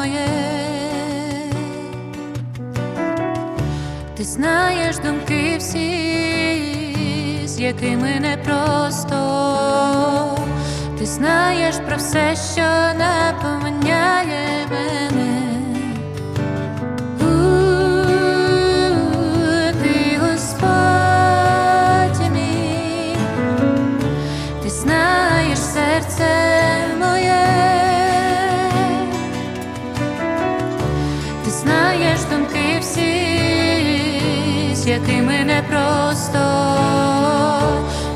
моє, ти знаєш думки всі, з якими непросто, ти знаєш про все, що наповняє з якими непросто,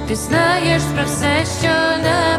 ти знаєш про все, що на